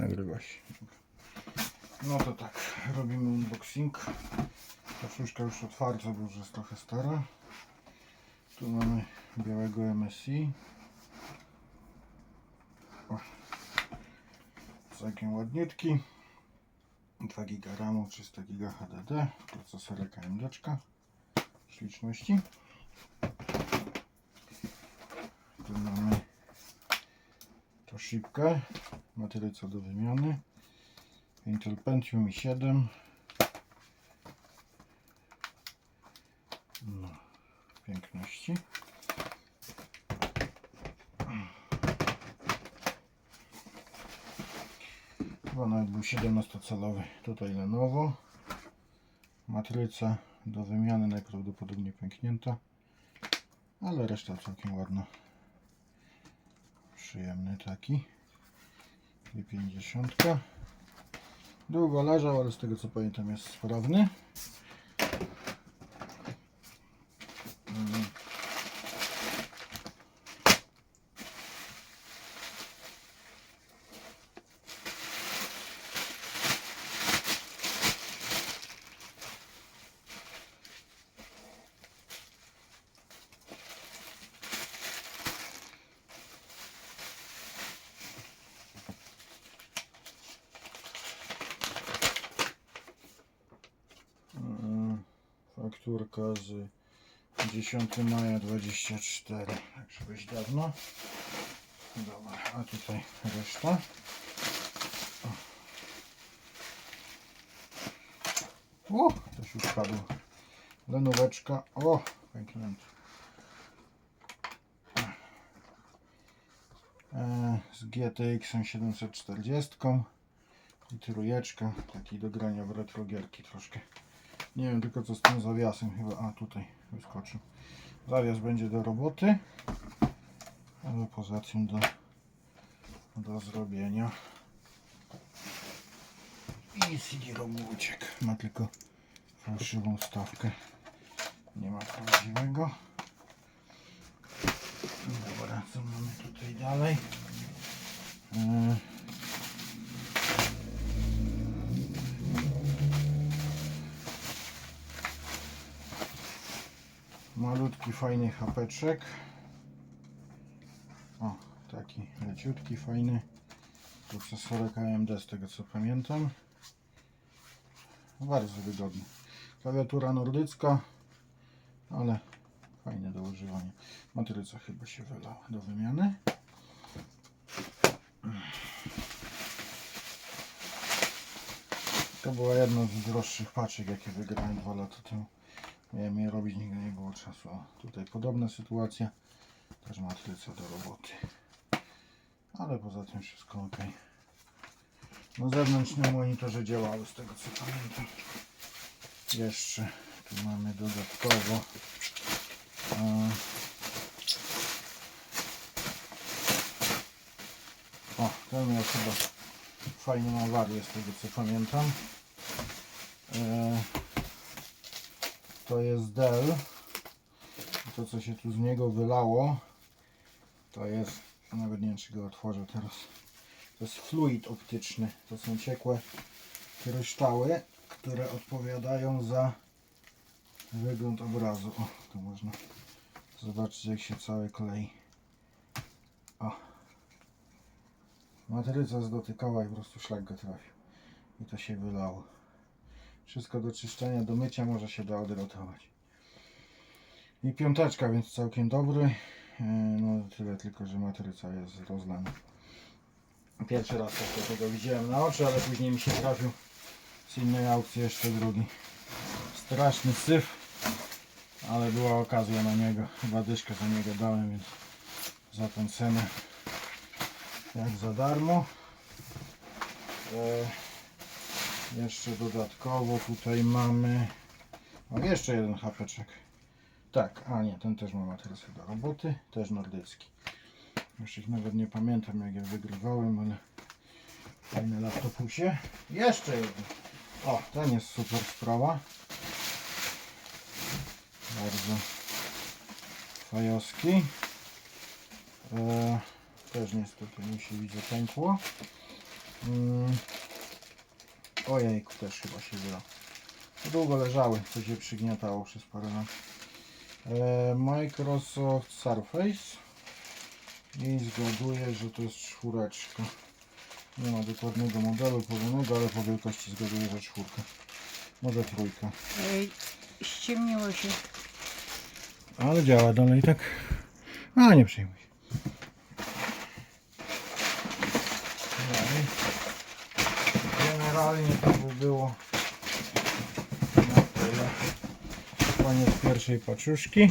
nagrywa się. No to tak, robimy unboxing. Ta już otwarta, bo już jest trochę stara. Tu mamy białego MSI. O, całkiem ładniutki. 2 GB RAMu, 300 GB HDD, procesorek AMD. Śliczności. Tu mamy to szybkę, matryca do wymiany. Intel Pentium i7. No, piękności. Chyba nawet był 17-calowy. Tutaj Lenovo. Matryca do wymiany najprawdopodobniej pęknięta. Ale reszta całkiem ładna. Przyjemny taki. 50. Długo leżał, ale z tego co pamiętam jest sprawny. Mm. Mm, Fakturka z 10 maja 24. Także dość dawno. Dobra, a tutaj reszta. O, coś już padło. Lenóweczka. O, pęknięty. E, z GTX 740 i trójeczka, taki do grania w retro gierki troszkę. Nie wiem tylko co z tym zawiasem chyba, a tutaj wyskoczył. Zawias będzie do roboty, ale poza tym do, do zrobienia. I CD-ROM uciekł, ma tylko fałszywą stawkę, nie ma prawdziwego. Dobra, co mamy tutaj dalej? E, malutki fajny chapeczek. O taki leciutki fajny. Procesorek AMD z tego co pamiętam. Bardzo wygodny. Klawiatura nordycka ale fajne do używania. Matryca chyba się wylała do wymiany. To była jedna z droższych paczek jakie wygrałem dwa lata temu Miałem je robić, nigdy nie było czasu. Tutaj podobna sytuacja. Też matryca do roboty. Ale poza tym wszystko ok. Na zewnętrznym monitorze działały z tego co pamiętam. Jeszcze tu mamy dodatkowo e, O, ten miał chyba fajną awarię z tego co pamiętam. E, to jest Dell. To co się tu z niego wylało to jest, nawet nie wiem czy go otworzę teraz. To jest fluid optyczny. To są ciekłe kryształy, które odpowiadają za wygląd obrazu. O, tu można zobaczyć jak się całe klei. O. Matryca zdotykała i po prostu szlak go trafił. I to się wylało. Wszystko do czyszczenia, do mycia może się da odratować. I piąteczka, więc całkiem dobry. E, No tyle tylko, że matryca jest rozlana. Pierwszy raz też tego widziałem na oczy, ale później mi się trafił z innej aukcji jeszcze drugi. Straszny syf, ale była okazja na niego. Chyba za niego dałem, więc za tą cenę jak za darmo. E, jeszcze dodatkowo tutaj mamy o jeszcze jeden hapeczek. Tak, a nie, ten też ma matrycę do roboty, też nordycki. Już ich nawet nie pamiętam jak ja wygrywałem, ale fajne laptopusie. Jeszcze jeden. O, ten jest super sprawa. Bardzo fajowski. E, też niestety mi się widzę pękło. Mm. Ojejku, też chyba się wylał. To długo leżały, to się przygniatało przez parę lat. E, Microsoft Surface i zgaduję, że to jest czwóreczka. Nie ma dokładnego modelu pełnego, ale po wielkości zgaduję, że czwórka. Może trójka. Ej, ściemniło się. Ale działa dalej, tak? A, nie przejmuj się. Dalej. Generalnie to by było na tyle. Koniec pierwszej paczuszki.